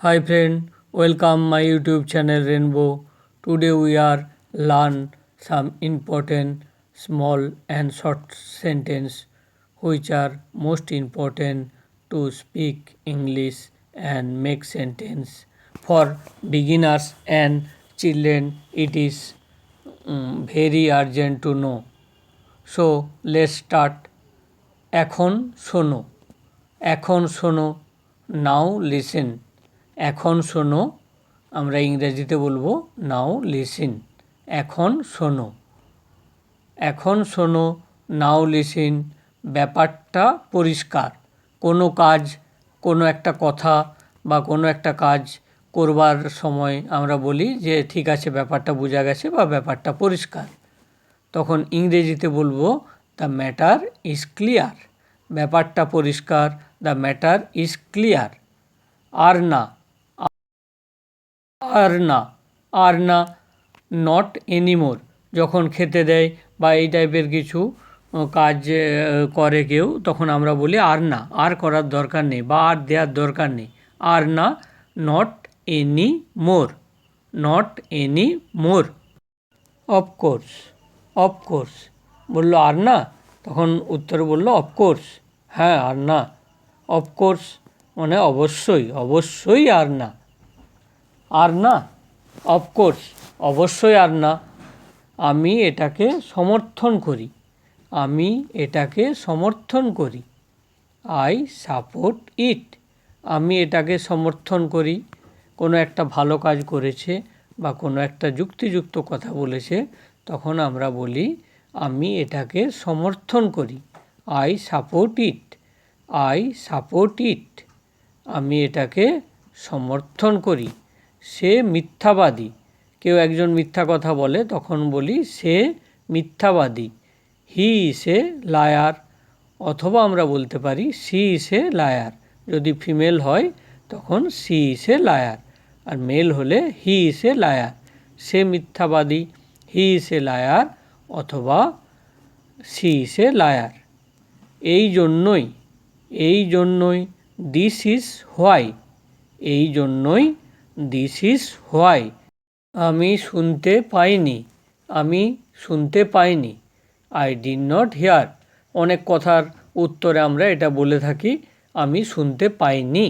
Hi friend, welcome my YouTube channel Rainbow. Today we are learn some important small and short sentence which are most important to speak English and make sentence. For beginners and children it is um, very urgent to know. So let's start. এখন শোনো এখন শোনো নাও listen এখন শোনো, আমরা ইংরেজিতে বলব নাও listen. এখন শোনো। এখন শোনো, নাও লিসিন, ব্যাপারটা পরিষ্কার। কোনো কাজ, কোনো একটা কথা বা কোনো একটা কাজ করবার সময় আমরা বলি যে, ঠিক আছে, ব্যাপারটা বোঝা গেছে বা ব্যাপারটা পরিষ্কার। তখন ইংরেজিতে বলব, দ্য ম্যাটার ইজ ক্লিয়ার। ব্যাপারটা পরিষ্কার, দ্য ম্যাটার ইজ ক্লিয়ার। আর না আর না আর না নট এনিমোর যখন খেতে দেয় বা এই টাইপের কিছু কাজ করে কেউ, তখন আমরা বলি আর না আর করার দরকার নেই বা আর দেওয়ার দরকার নেই। আর না not any more not any more of course of course বলল আর না তখন উত্তরে বলল অফকোর্স হ্যাঁ আর না অফকোর্স মানে অবশ্যই অবশ্যই আর না আর না অফকোর্স অবশ্যই আর না। আমি এটাকে সমর্থন করি। আমি এটাকে সমর্থন করি। আই সাপোর্ট ইট আমি এটাকে সমর্থন করি। কোনো একটা ভালো কাজ করেছে বা কোনো একটা যুক্তিযুক্ত কথা বলেছে, তখন আমরা বলি, আমি এটাকে সমর্থন করি। I support it I support it আমি এটাকে সমর্থন করি। সে মিথ্যাবাদী। কেউ একজন মিথ্যা কথা বলে, তখন বলি, সে মিথ্যাবাদী। হি ইসে লায়ার। অথবা আমরা বলতে পারি, সি ইসে লায়ার। যদি ফিমেল হয়, তখন সি ইসে লায়ার। আর মেল হলে, হি ইসে লায়ার। সে মিথ্যাবাদী, হি ইসে লায়ার, অথবা, সি ইসে লায়ার। এই জন্যই এই জন্যই, দিস ইজ হোয়াই। এই জন্যই দিস ইজ হোয়াই আমি শুনতে পাইনি। আমি শুনতে পাইনি। আই ডি নট হিয়ার অনেক কথার উত্তরে আমরা এটা বলে থাকি, আমি শুনতে পাইনি।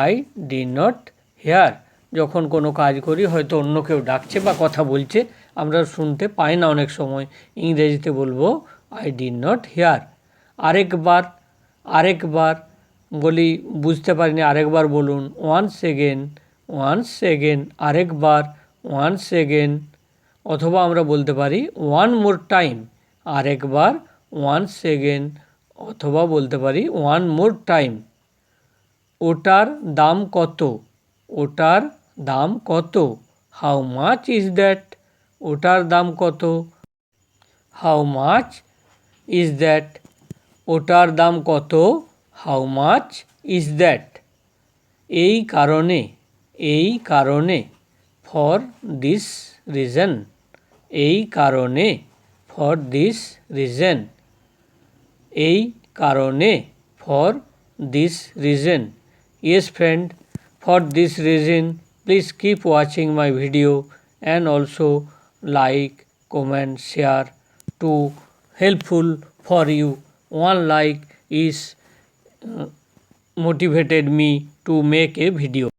আই ডি নট হেয়ার যখন কোনো কাজ করি, হয়তো অন্য কেউ ডাকছে বা কথা বলছে, আমরা শুনতে পাই না অনেক সময়। ইংরেজিতে বলব আই ডি নট হেয়ার আরেকবার আরেকবার, বলি, বুঝতে পারিনি, আরেকবার বলুন ওয়ান সেকেন্ড ওয়ান সেকেন্ড আরেকবার ওয়ান সেকেন্ড অথবা আমরা বলতে পারি ওয়ান মোর টাইম আরেকবার ওয়ান সেকেন্ড অথবা বলতে পারি ওয়ান মোর টাইম ওটার দাম কত? ওটার দাম কত? হাউ মাচ ইজ দ্যাট ওটার দাম কত? হাউ মাচ ইজ দ্যাট ওটার দাম কত? হাউ মাচ ইজ দ্যাট এই কারণে এই কারণে ফর দিস রিজন এই কারণে ফর দিস রিজন এই কারণে for this reason yes friend for this reason please keep watching my video and also like comment share to helpful for you one like is uh, motivated me to make a video